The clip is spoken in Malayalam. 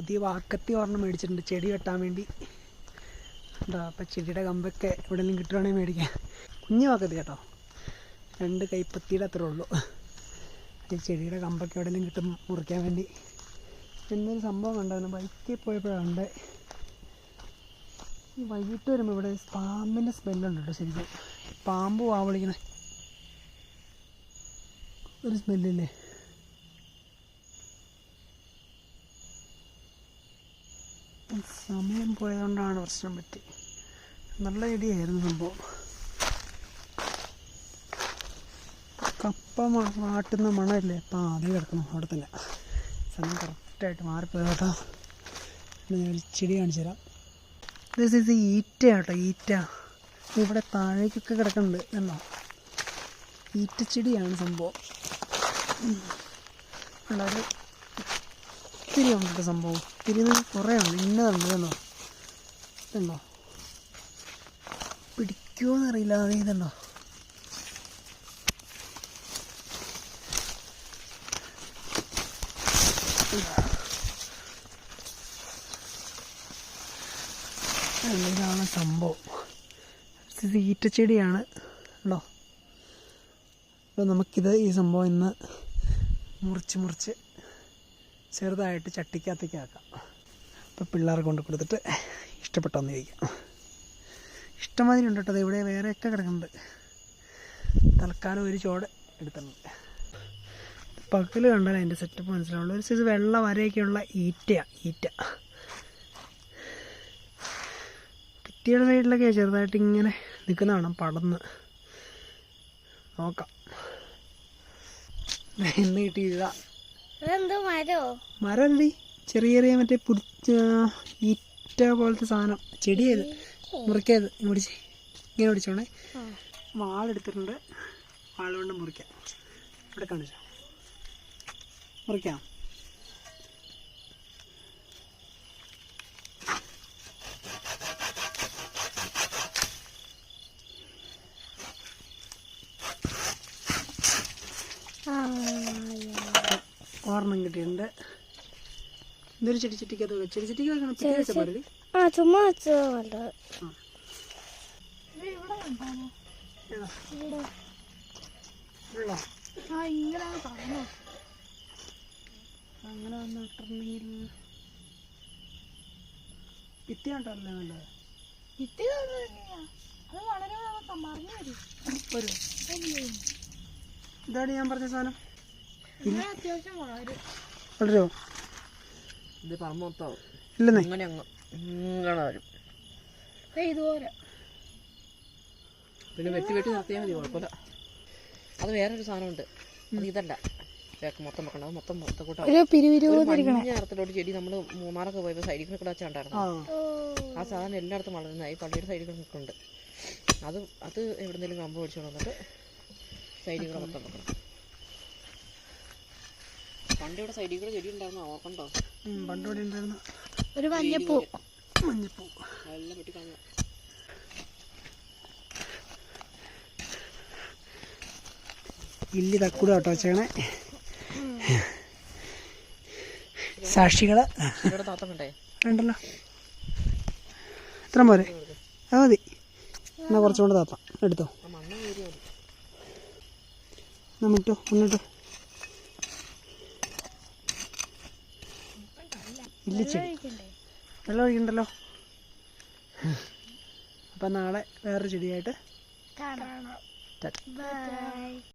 പുതിയ വാക്കത്തി ഒരെണ്ണം മേടിച്ചിട്ടുണ്ട്. ചെടി വെട്ടാൻ വേണ്ടി. എന്താ അപ്പം ചെടിയുടെ കമ്പൊക്കെ എവിടെയെങ്കിലും കിട്ടുവാണെങ്കിൽ മേടിക്കാം. കുഞ്ഞു വാക്കത്തി കേട്ടോ. രണ്ട് കൈപ്പത്തിയുടെ അത്രേ ഉള്ളൂ. ഈ ചെടിയുടെ കമ്പൊക്കെ എവിടെയെങ്കിലും കിട്ടും മുറിക്കാൻ വേണ്ടി. എന്നൊരു സംഭവം കണ്ടായിരുന്നു ബൈക്കിൽ പോയപ്പോഴാണ് ഈ വൈകിട്ട് വരുമ്പോൾ ഇവിടെ പാമ്പിന്റെ സ്മെല്ലുണ്ട് ശരിക്കും. പാമ്പ് വാവളിക്കണേ ഒരു സ്മെല്ലില്ലേ സമയം പോയതുകൊണ്ടാണ് പ്രശ്നം പറ്റി നല്ല ഇടിയായിരുന്നു സംഭവം കപ്പ മാട്ടുന്ന മണമല്ലേ അപ്പം അതിൽ കിടക്കണം അവിടെ തന്നെ സമയം കറക്റ്റായിട്ട് മാറിപ്പോയത് കേട്ടോ ഞാൻ ചെടി കാണിച്ചു തരാം ദിസ് ഈസ് ഈറ്റ കേട്ടോ ഈറ്റ ഇവിടെ താഴേക്കൊക്കെ കിടക്കുന്നുണ്ട് എന്നോ ഈറ്റച്ചെടിയാണ് സംഭവം വളരെ ഒത്തിരി ഉണ്ട് സംഭവം എന്ന് കുറേ ഉണ്ട്. ഇന്നതുണ്ട് ഇതെന്നോ ഇതുണ്ടോ പിടിക്കുമോ അത് ഇതുണ്ടോ ഇതാണ് സംഭവം. ഇത് ഈറ്റച്ചെടിയാണ്. ഉണ്ടോ? അപ്പോൾ നമുക്കിത് ഈ സംഭവം ഇന്ന് മുറിച്ച് മുറിച്ച് ചെറുതായിട്ട് ചട്ടിക്കകത്തേക്ക് ആക്കാം. അപ്പോൾ പിള്ളേർ കൊണ്ട് കൊടുത്തിട്ട് ഇഷ്ടപ്പെട്ടോന്ന് ചോദിക്കാം ഇഷ്ടമാതിരി ഉണ്ട് കേട്ടോ. ഇവിടെ വേറെയൊക്കെ കിടക്കുന്നുണ്ട്. തൽക്കാലം ഒരു ചോട് എടുത്തിട്ടുണ്ട്. പകൽ കണ്ടാൽ അതിന്റെ സെറ്റപ്പ് മനസ്സിലാവുള്ളൂ. ഒരു സൈസ് വെള്ള വരയൊക്കെയുള്ള ഈറ്റയാണ് ഈറ്റ. ഭിത്തിയുടെ സൈഡിലൊക്കെ ചെറുതായിട്ട് ഇങ്ങനെ നിൽക്കുന്നതാണ് പടന്ന് നോക്കാം. എന്ന് കിട്ടിയില്ല മരമല്ലടി ചെറിയ ചെറിയ മറ്റേ പുടിച്ച ഈറ്റ പോലത്തെ സാധനം. ചെടിയത്. മുറിക്കത്. മുടിച്ച് ഇങ്ങനെ പിടിച്ചോണേ വാളെടുത്തിട്ടുണ്ട്. വാൾ കൊണ്ട് മുറിക്കാം. ഇവിടെ കാണിച്ചോ. മുറിക്കാം. ഓർണം കിട്ടിയിട്ടുണ്ട്. ഇതൊരു ചെടി ചട്ടിക്കകത്ത് വെക്കാം ചെടി ചട്ടിക്ക് വെക്കണം? പിറ്റേ വെച്ചാൽ പോലെ ആ ചുമ്മാ വെച്ചത് അങ്ങനെ വന്നിട്ടുണ്ടെങ്കിൽ ഭിത്തി കണ്ടല്ലേ നല്ലത് ഇത് അത് വളരെ മറിഞ്ഞു വരും. വരും. ഇതാണ് ഞാൻ പറഞ്ഞ സാധനം. വളരും ഇത് പറമ്പ് മൊത്തം. ഇല്ലെന്നേ. ഇങ്ങനെ അങ്ങ് ഇങ്ങനെ വരും. ഇതുപോലെ. പിന്നെ വെട്ടി വെട്ടി നിർത്തിയാൽ മതി കുഴപ്പമില്ല. അത് വേറൊരു സാധനമുണ്ട്. അത് ഇതല്ല. മൊത്തം വെക്കണം. അത് മൊത്തം മൊത്തം കൂട്ടാ. നിറത്തിലോട്ട് ചെടി നമ്മൾ മൂന്നാറൊക്കെ പോയപ്പോൾ സൈഡിൽ കൂടെ കൂടെ ആ. സാധനം എല്ലായിടത്തും വളരുന്നതായി പള്ളിയുടെ സൈഡിൽ കൂടെ നിൽക്കുന്നുണ്ട്. അത് അത് എവിടെന്നെങ്കിലും കമ്പ് പിടിച്ചോണ്ട് വന്നിട്ട് സൈഡിൽ കൂടെ മൊത്തം വെക്കണം. പണ്ട് ഇവിടെ സൈഡിൽ കൂടെ ചെടി ഉണ്ടായിരുന്നു ഓർക്കണ്ടോ പണ്ട് ഇവിടെ ഉണ്ടായിരുന്ന. ഒരു മഞ്ഞപ്പൂ. മഞ്ഞപ്പൂ. അതെല്ലാം വെട്ടി കാണുക. ഇല്ലി തക്കൂടെ കേട്ടോ വെച്ചേക്കണേ സാക്ഷികൾ. ഉണ്ടല്ലോ. ഇത്ര പോരെ. അത് മതി. എന്നാ കുറച്ചുകൊണ്ട് താത്താം. എടുത്തോ. നമ്മിട്ടോ മണ്ണ് കയറി മതി എന്നാ മിട്ടോ ഒന്നിട്ടോ ഇല്ലിച്ചെടി വെള്ളം ഒഴിക്കണ്ടല്ലോ. അപ്പം നാളെ വേറൊരു ചെടിയായിട്ട് കാണാം.